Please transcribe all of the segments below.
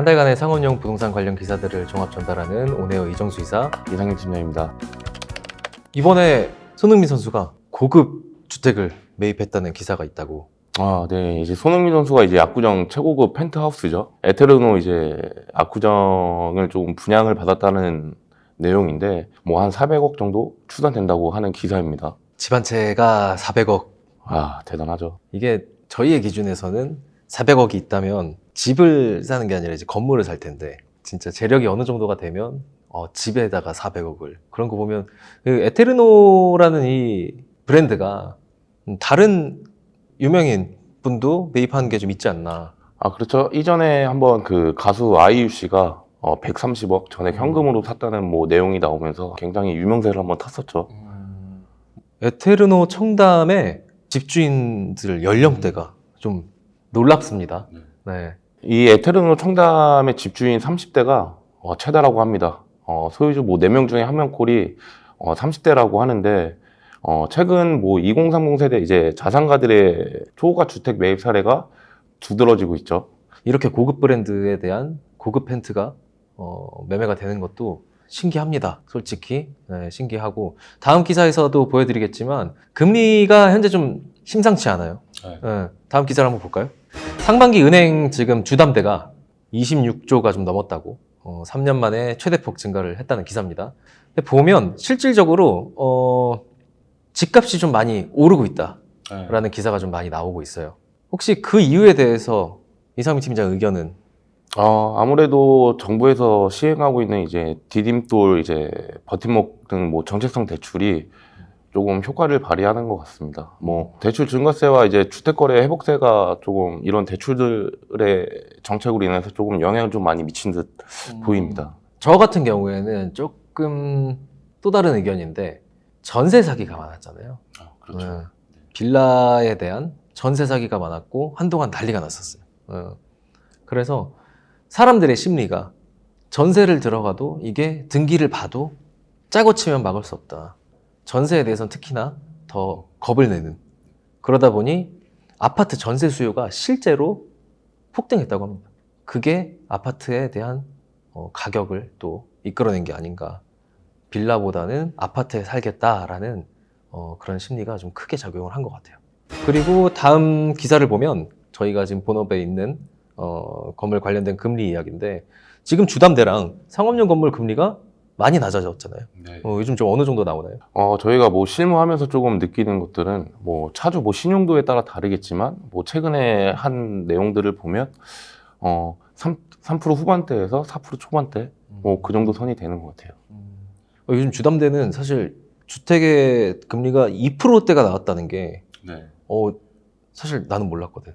한 달간의 상업용 부동산 관련 기사들을 종합 전달하는 오네어 이정수 이사. 이상현 팀장입니다. 이번에 손흥민 선수가 고급 주택을 매입했다는 기사가 있다고. 아, 네. 이제 손흥민 선수가 이제 압구정 최고급 펜트하우스죠. 에테르노 이제 압구정을 좀 분양을 받았다는 내용인데 뭐 한 400억 정도 추산된다고 하는 기사입니다. 집 한 채가 400억. 아, 대단하죠. 이게 저희의 기준에서는 400억이 있다면 집을 사는 게 아니라 이제 건물을 살 텐데 진짜 재력이 어느 정도가 되면 어, 집에다가 400억을 그런 거 보면 그 에테르노라는 이 브랜드가 음, 다른 유명인 분도 매입하는 게 좀 있지 않나. 아, 그렇죠. 이전에 한번 그 가수 아이유 씨가 어, 130억 전액 현금으로 샀다는 뭐 내용이 나오면서 굉장히 유명세를 한번 탔었죠. 에테르노 청담의 집주인들 연령대가 좀 놀랍습니다. 네. 이 에테르노 청담의 집주인 30대가 최다라고 합니다. 어, 소유주 뭐 4명 중에 1명 꼴이 어, 30대라고 하는데 어, 최근 뭐 2030 세대 이제 자산가들의 초가 주택 매입 사례가 두드러지고 있죠. 이렇게 고급 브랜드에 대한 고급 펜트가 어, 매매가 되는 것도 신기합니다. 솔직히 네, 신기하고 다음 기사에서도 보여드리겠지만 금리가 현재 좀 심상치 않아요. 네. 네, 다음 기사를 한번 볼까요? 상반기 은행 지금 주담대가 26조가 좀 넘었다고 어, 3년 만에 최대폭 증가를 했다는 기사입니다. 근데 보면 실질적으로 어, 집값이 좀 많이 오르고 있다라는 기사가 좀 많이 나오고 있어요. 혹시 그 이유에 대해서 이상민 팀장 의견은 어, 아무래도 정부에서 시행하고 있는 이제 디딤돌 이제 버팀목 등 뭐 정책성 대출이 조금 효과를 발휘하는 것 같습니다. 뭐 대출 증가세와 이제 주택거래 회복세가 조금 이런 대출들의 정책으로 인해서 조금 영향을 좀 많이 미친 듯 보입니다. 저 같은 경우에는 조금 또 다른 의견인데 전세 사기가 많았잖아요. 네. 빌라에 대한 전세 사기가 많았고 한동안 난리가 났었어요. 어. 그래서 사람들의 심리가 전세를 들어가도 이게 등기를 봐도 짜고 치면 막을 수 없다. 전세에 대해서는 특히나 더 겁을 내는. 그러다 보니 아파트 전세 수요가 실제로 폭등했다고 합니다. 그게 아파트에 대한 어, 가격을 또 이끌어낸 게 아닌가. 빌라보다는 아파트에 살겠다라는 어, 그런 심리가 좀 크게 작용을 한 것 같아요. 그리고 다음 기사를 보면 저희가 지금 본업에 있는 어, 건물 관련된 금리 이야기인데 지금 주담대랑 상업용 건물 금리가 많이 낮아졌잖아요. 어, 요즘 좀 어느 정도 나오나요? 어, 저희가 뭐 실무하면서 조금 느끼는 것들은 뭐 차주 뭐 신용도에 따라 다르겠지만 뭐 최근에 한 내용들을 보면 어, 3, 3% 후반대에서 4% 초반대 뭐 그 정도 선이 되는 것 같아요. 어, 요즘 주담대는 사실 주택의 금리가 2%대가 나왔다는 게 어, 사실 나는 몰랐거든.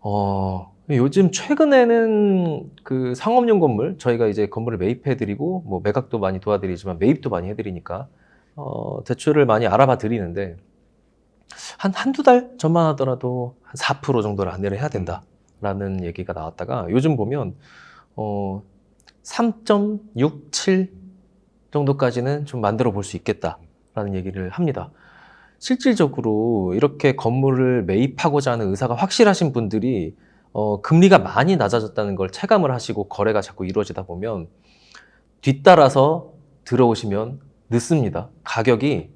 어, 요즘 최근에는 그 상업용 건물, 저희가 이제 건물을 매입해드리고, 뭐 매각도 많이 도와드리지만 매입도 많이 해드리니까, 어, 대출을 많이 알아봐 드리는데, 한, 한두 달 전만 하더라도 한 4% 정도를 안내를 해야 된다라는 얘기가 나왔다가, 요즘 보면, 어, 3.67 정도까지는 좀 만들어 볼 수 있겠다라는 얘기를 합니다. 실질적으로 이렇게 건물을 매입하고자 하는 의사가 확실하신 분들이 어, 금리가 많이 낮아졌다는 걸 체감을 하시고 거래가 자꾸 이루어지다 보면 뒤따라서 들어오시면 늦습니다. 가격이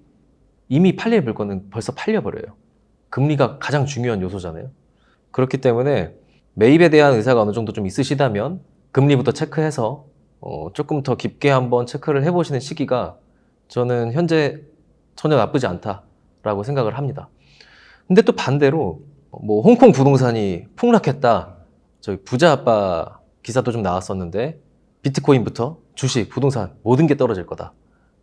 이미 팔릴 물건은 벌써 팔려버려요. 금리가 가장 중요한 요소잖아요. 그렇기 때문에 매입에 대한 의사가 어느 정도 좀 있으시다면 금리부터 체크해서 어, 조금 더 깊게 한번 체크를 해보시는 시기가 저는 현재 전혀 나쁘지 않다라고 생각을 합니다. 근데 또 반대로 뭐 홍콩 부동산이 폭락했다. 저희 부자 아빠 기사도 좀 나왔었는데 비트코인부터 주식, 부동산 모든 게 떨어질 거다.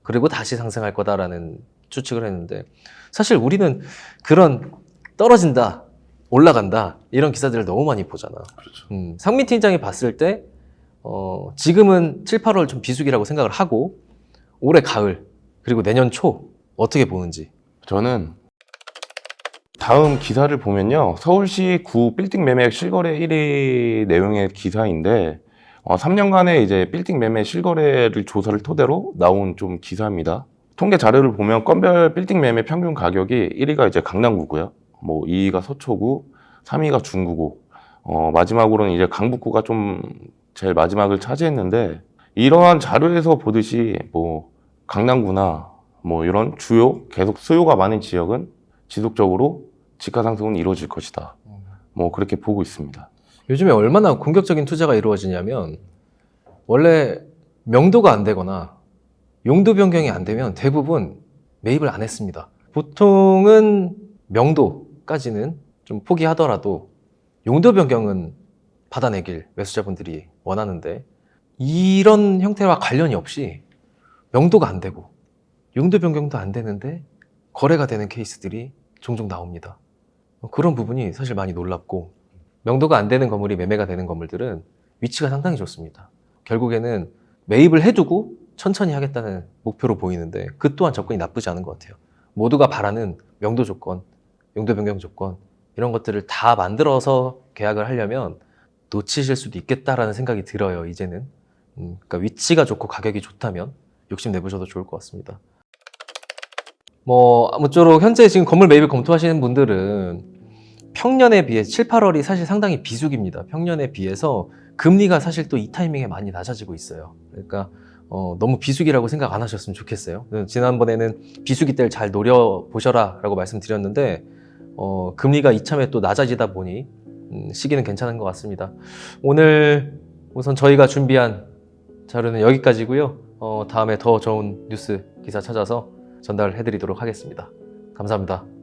그리고 다시 상승할 거다라는 추측을 했는데 사실 우리는 그런 떨어진다, 올라간다 이런 기사들을 너무 많이 보잖아. 음, 상민 팀장이 봤을 때 어, 지금은 7, 8월 좀 비수기라고 생각을 하고 올해 가을 그리고 내년 초 어떻게 보는지 저는 다음 기사를 보면요. 서울시 구 빌딩 매매 실거래 1위 내용의 기사인데, 어, 3년간의 이제 빌딩 매매 실거래를 조사를 토대로 나온 좀 기사입니다. 통계 자료를 보면 건별 빌딩 매매 평균 가격이 1위가 이제 강남구고요. 뭐 2위가 서초구, 3위가 중구고, 어, 마지막으로는 이제 강북구가 좀 제일 마지막을 차지했는데 이러한 자료에서 보듯이 뭐 강남구나 뭐 이런 주요 계속 수요가 많은 지역은 지속적으로 집가 상승은 이루어질 것이다. 뭐 그렇게 보고 있습니다. 요즘에 얼마나 공격적인 투자가 이루어지냐면 원래 명도가 안 되거나 용도 변경이 안 되면 대부분 매입을 안 했습니다. 보통은 명도까지는 좀 포기하더라도 용도 변경은 받아내길 매수자분들이 원하는데 이런 형태와 관련이 없이 명도가 안 되고 용도 변경도 안 되는데 거래가 되는 케이스들이 종종 나옵니다. 그런 부분이 사실 많이 놀랍고 명도가 안 되는 건물이 매매가 되는 건물들은 위치가 상당히 좋습니다. 결국에는 매입을 해두고 천천히 하겠다는 목표로 보이는데 그 또한 접근이 나쁘지 않은 것 같아요. 모두가 바라는 명도 조건, 용도 변경 조건 이런 것들을 다 만들어서 계약을 하려면 놓치실 수도 있겠다라는 생각이 들어요. 이제는 음, 그러니까 위치가 좋고 가격이 좋다면 욕심 내보셔도 좋을 것 같습니다. 뭐 아무쪼록 현재 지금 건물 매입을 검토하시는 분들은 평년에 비해 7, 8월이 사실 상당히 비수기입니다. 평년에 비해서 금리가 사실 또 이 타이밍에 많이 낮아지고 있어요. 그러니까 어, 너무 비수기라고 생각 안 하셨으면 좋겠어요. 지난번에는 비수기 때를 잘 노려 보셔라 라고 말씀드렸는데 어, 금리가 이참에 또 낮아지다 보니 음, 시기는 괜찮은 것 같습니다. 오늘 우선 저희가 준비한 자료는 여기까지고요. 어, 다음에 더 좋은 뉴스 기사 찾아서 전달해 드리도록 하겠습니다. 감사합니다.